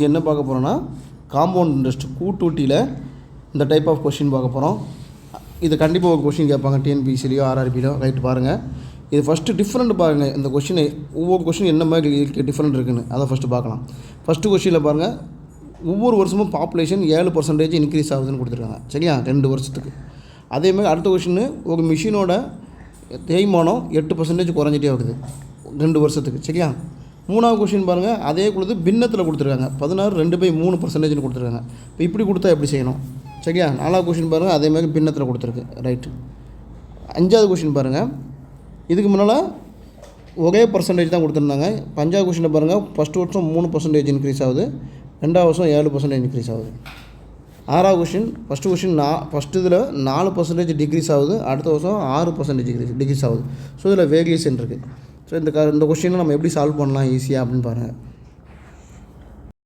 என்ன பார்க்க போகிறோன்னா காம்பவுண்ட் இன்ட்ரெஸ்ட் கூட்டூட்டியில் இந்த டைப் ஆஃப் கொஷின் பார்க்க போகிறோம் இது கண்டிப்பாக ஒரு கொஷின் கேட்பாங்க டிஎன்பிசிலையோ ஆர்ஆர்பிலையோ ரைட் பாருங்கள் இது ஃபஸ்ட்டு டிஃப்ரெண்ட் பாருங்கள் இந்த கொஷினை ஒவ்வொரு கொஷின் என்ன மாதிரி டிஃப்ரெண்ட் இருக்குன்னு. அதை ஃபஸ்ட்டு பார்க்கலாம். ஃபஸ்ட்டு கொஷினில் பாருங்கள் ஒவ்வொரு வருஷமும் பாப்புலேஷன் ஏழு பர்சன்டேஜ் இன்க்ரீஸ் ஆகுதுன்னு கொடுத்துருக்காங்க. சரியா? ரெண்டு வருஷத்துக்கு. அதேமாதிரி அடுத்த கொஷின் ஒரு மிஷினோட தேய்மானம் எட்டு பர்சன்டேஜ் குறைஞ்சிட்டே வருது ரெண்டு வருஷத்துக்கு. சரியா? மூணாவது கொஷின் பாருங்கள் அதே கொடுத்து பின்னத்தில் கொடுத்துருக்காங்க. பதினாறு ரெண்டு பை மூணு பர்சன்டேஜ்னு கொடுத்துருக்காங்க. இப்போ இப்படி கொடுத்தா எப்படி செய்யணும்? சரியா? நாலாவது கொஷின் பாருங்கள் அதே மாதிரி பின்னத்தில் கொடுத்துருக்கு. ரைட்டு அஞ்சாவது கொஷின் பாருங்கள் இதுக்கு முன்னால் ஒரே பர்சன்டேஜ் தான் கொடுத்துருந்தாங்க. பஞ்சாவது கொஷினை கொஷினில் பாருங்கள் ஃபஸ்ட்டு வருஷம் மூணு பர்சன்டேஜ் இன்க்ரீஸ் ஆகுது. ரெண்டாவது வருஷம் ஏழு பர்சன்டேஜ் இன்க்ரீஸ் ஆகுது. ஆறாவது கொஷின் ஃபஸ்ட்டு கொஷின் நா ஃபஸ்ட்டு இதில் நாலு பர்சன்டேஜ் டிக்ரீஸ் ஆகுது. அடுத்த வருஷம் ஆறு பர்சன்டேஜ் டிக்ரீஸ் டிக்ரீஸ் ஆகுது. ஸோ இதில் வேரியேஷன் இருக்குது ஸோ இந்த க இந்த கொஷினை நம்ம எப்படி சால்வ் பண்ணலாம் ஈஸியாக அப்படின்னு பாருங்கள்